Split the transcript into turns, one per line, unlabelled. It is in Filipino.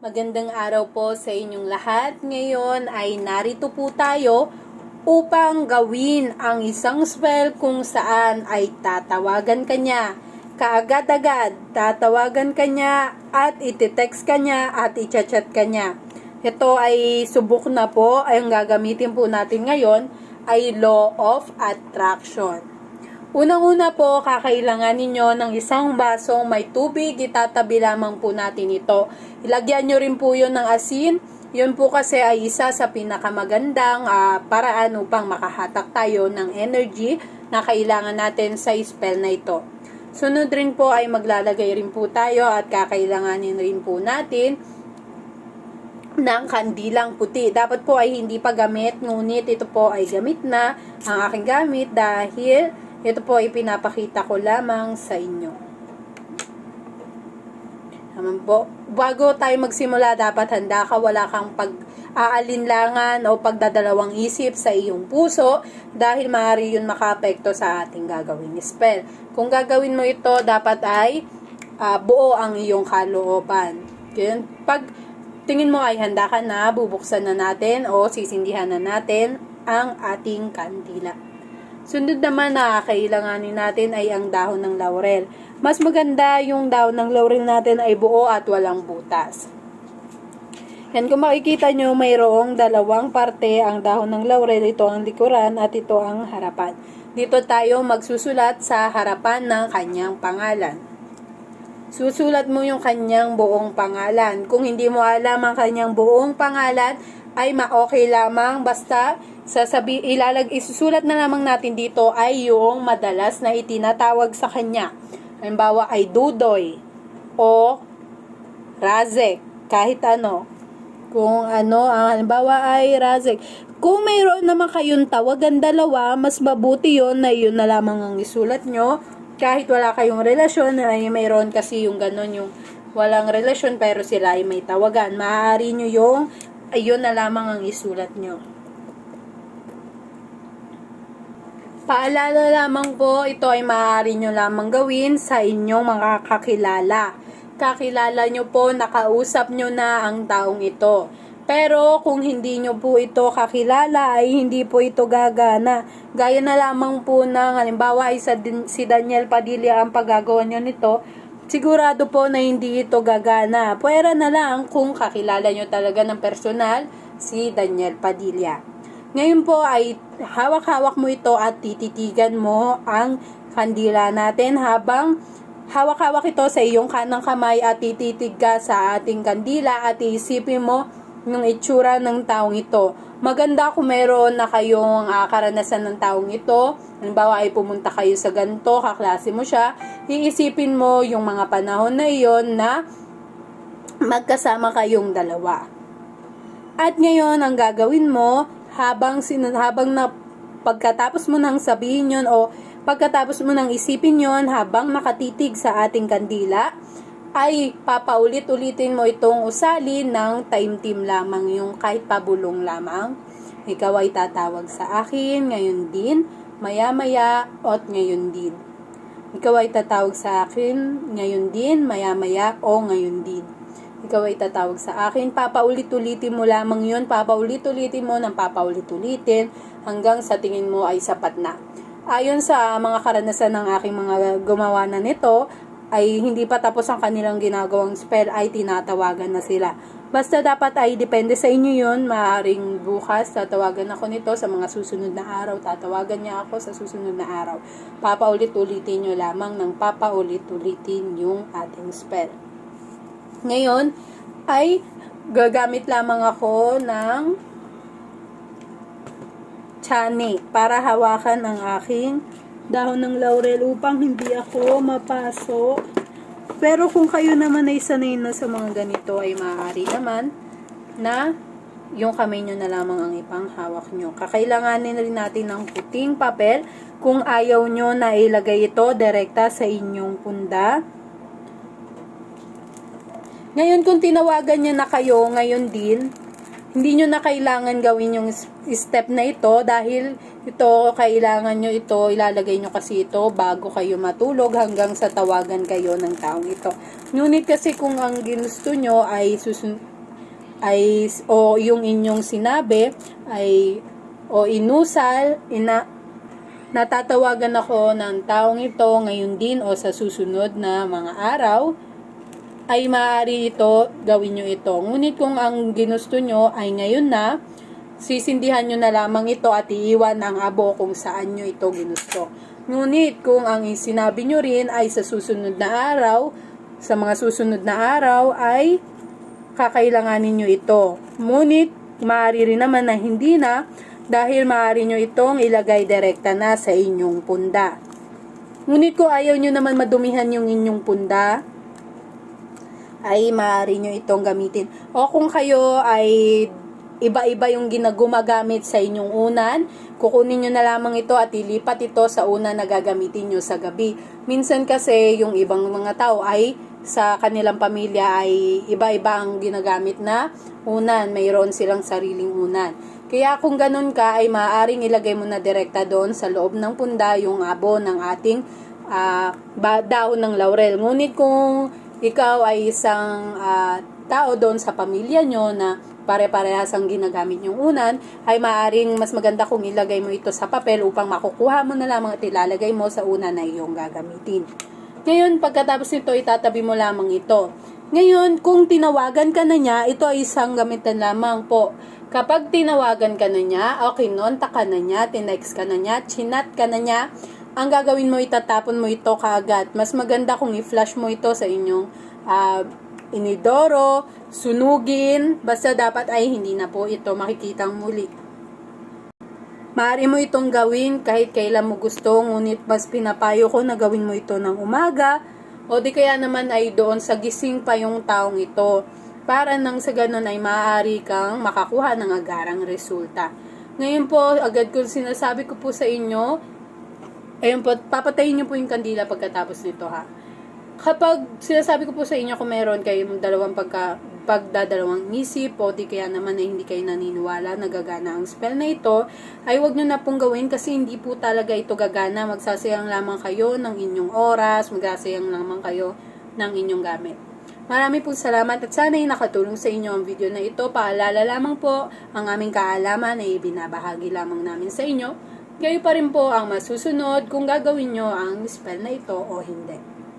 Magandang araw po sa inyong lahat. Ngayon ay narito po tayo upang gawin ang isang spell kung saan ay tatawagan ka niya. Kaagad-agad, tatawagan ka niya at iti-text ka niya at i-chat ka niya. Ito ay subok na po, ang gagamitin po natin ngayon ay Law of Attraction. Unang-una po, kakailangan ninyo ng isang basong may tubig, itatabi lamang po natin ito. Ilagyan nyo rin po yun ng asin. Yun po kasi ay isa sa pinakamagandang ah, paraan upang makahatak tayo ng energy na kailangan natin sa spell na ito. Sunod rin po ay maglalagay rin po tayo at kakailanganin rin po natin ng kandilang puti. Dapat po ay hindi pa gamit, ngunit ito po ay gamit na ang aking gamit dahil ito po ay pinapakita ko lamang sa inyo. Naman po, bago tayo magsimula, dapat handa ka, wala kang pag-aalinlangan o pagdadalawang isip sa iyong puso dahil maaari yun makaapekto sa ating gagawing spell. Kung gagawin mo ito, dapat ay ah, buo ang iyong kalooban. Yun, pag tingin mo ay handa ka na, bubuksan na natin o sisindihan na natin ang ating kandila. Sunod naman na kailanganin natin ay ang dahon ng laurel. Mas maganda yung dahon ng laurel natin ay buo at walang butas. Yan, kung makikita nyo, mayroong dalawang parte ang dahon ng laurel. Ito ang likuran at ito ang harapan. Dito tayo magsusulat sa harapan ng kanyang pangalan. Susulat mo yung kanyang buong pangalan. Kung hindi mo alam ang kanyang buong pangalan, ay ma-okay lamang basta sasabi ilalag isusulat na lamang natin dito ay yung madalas na itinatawag sa kanya. Halimbawa ay Dudoy o Razek, kahit ano. Kung ano, ang halimbawa ay Razek. Kung mayroon naman kayong tawagan dalawa, mas mabuti yon na yun na lamang ang isulat nyo. Kahit wala kayong relasyon, ay mayroon kasi yung ganon yung walang relasyon pero sila ay may tawagan. Maaari nyo yung ayun na lamang ang isulat nyo. Paalala lamang po, ito ay maaari nyo lamang gawin sa inyong mga kakilala. Kakilala nyo po, nakausap nyo na ang taong ito. Pero kung hindi nyo po ito kakilala ay hindi po ito gagana. Gaya na lamang po ng halimbawa ay sa si Daniel Padilla ang paggagawa nyo nito, sigurado po na hindi ito gagana. Pwera na lang kung kakilala nyo talaga ng personal si Daniel Padilla. Ngayon po ay hawak-hawak mo ito at tititigan mo ang kandila natin habang hawak-hawak ito sa iyong kanang kamay at tititig ka sa ating kandila at iisipin mo yung itsura ng taong ito. Maganda kung meron na kayong ah, karanasan ng taong ito. Halimbawa ay pumunta kayo sa ganito, kaklase mo siya. Iisipin mo yung mga panahon na iyon na magkasama kayong dalawa. At ngayon, ang gagawin mo, habang, sin- habang na pagkatapos mo nang sabihin yon o pagkatapos mo nang isipin yon habang nakatitig sa ating kandila, ay papaulit-ulitin mo itong usali ng time team lamang yung kahit pabulong lamang. Ikaw ay tatawag sa akin ngayon din, maya-maya, at ngayon din. Ikaw ay tatawag sa akin ngayon din, maya-maya, o ngayon din. Ikaw ay tatawag sa akin, papaulit-ulitin mo lamang yun, papaulit-ulitin mo ng papaulit-ulitin hanggang sa tingin mo ay sapat na. Ayon sa mga karanasan ng aking mga gumawa na nito, ay hindi pa tapos ang kanilang ginagawang spell ay tinatawagan na sila. Basta dapat ay depende sa inyo yun, maaaring bukas tatawagan ako nito sa mga susunod na araw, tatawagan niya ako sa susunod na araw. Papaulit-ulitin nyo lamang ng papaulit-ulitin yung ating spell. Ngayon ay gagamit lamang ako ng chani para hawakan ang aking dahon ng laurel upang hindi ako mapaso. Pero kung kayo naman ay sanay na sa mga ganito ay maaari naman na yung kamay nyo na lamang ang ipanghawak nyo. Kakailanganin rin natin ng puting papel kung ayaw nyo na ilagay ito direkta sa inyong punda. Ngayon, kung tinawagan niya na kayo ngayon din, hindi nyo na kailangan gawin yung step na ito dahil ito, kailangan nyo ito, ilalagay nyo kasi ito bago kayo matulog hanggang sa tawagan kayo ng taong ito. Ngunit kasi kung ang ginusto nyo ay susun ay o yung inyong sinabi ay o inusal, ina, natatawagan ako ng taong ito ngayon din o sa susunod na mga araw, ay maaari ito, gawin nyo ito. Ngunit kung ang ginusto nyo ay ngayon na, sisindihan nyo na lamang ito at iiwan ang abo kung saan nyo ito ginusto. Ngunit kung ang sinabi nyo rin ay sa susunod na araw, sa mga susunod na araw ay kakailanganin nyo ito. Ngunit, maaari rin naman na hindi na dahil maaari nyo itong ilagay direkta na sa inyong punda. Ngunit kung ayaw nyo naman madumihan yung inyong punda, ay maaari nyo itong gamitin. O kung kayo ay iba-iba yung ginagumagamit sa inyong unan, kukunin nyo na lamang ito at ilipat ito sa unan na gagamitin nyo sa gabi. Minsan kasi yung ibang mga tao ay sa kanilang pamilya ay iba-iba ang ginagamit na unan. Mayroon silang sariling unan. Kaya kung ganun ka ay maaaring ilagay mo na direkta doon sa loob ng punda yung abo ng ating ba- dahon ng laurel. Ngunit kung ikaw ay isang ah, tao doon sa pamilya nyo na pare-parehas ang ginagamit yung unan, ay maaring mas maganda kung ilagay mo ito sa papel upang makukuha mo na lamang at ilalagay mo sa unan na iyong gagamitin. Ngayon, pagkatapos nito, itatabi mo lamang ito. Ngayon, kung tinawagan ka na niya, ito ay isang gamitan lamang po. Kapag tinawagan ka na niya, o kinonta ka na niya, tinext ka na niya, chinat ka na niya, ang gagawin mo, itatapon mo ito kaagad. Mas maganda kung i-flash mo ito sa inyong ah, inidoro, sunugin, basta dapat ay hindi na po ito makikitang muli. Maaari mo itong gawin kahit kailan mo gusto, ngunit mas pinapayo ko na gawin mo ito ng umaga, o di kaya naman ay doon sa gising pa yung taong ito, para nang sa ganun ay maaari kang makakuha ng agarang resulta. Ngayon po, agad ko sinasabi ko po sa inyo, ayun po, papatayin niyo po yung kandila pagkatapos nito ha kapag sinasabi ko po sa inyo kung meron kayong dalawang pagka, pagdadalawang isip o di kaya naman ay hindi kayo naniniwala na gagana ang spell na ito, ay wag nyo na pong gawin kasi hindi po talaga ito gagana. Magsasayang lamang kayo ng inyong oras, magsasayang lamang kayo ng inyong gamit. Marami pong salamat at sana ay nakatulong sa inyo ang video na ito. Paalala lamang po, ang aming kaalaman ay binabahagi lamang namin sa inyo. Kayo pa rin po ang masusunod kung gagawin nyo ang spell na ito o hindi.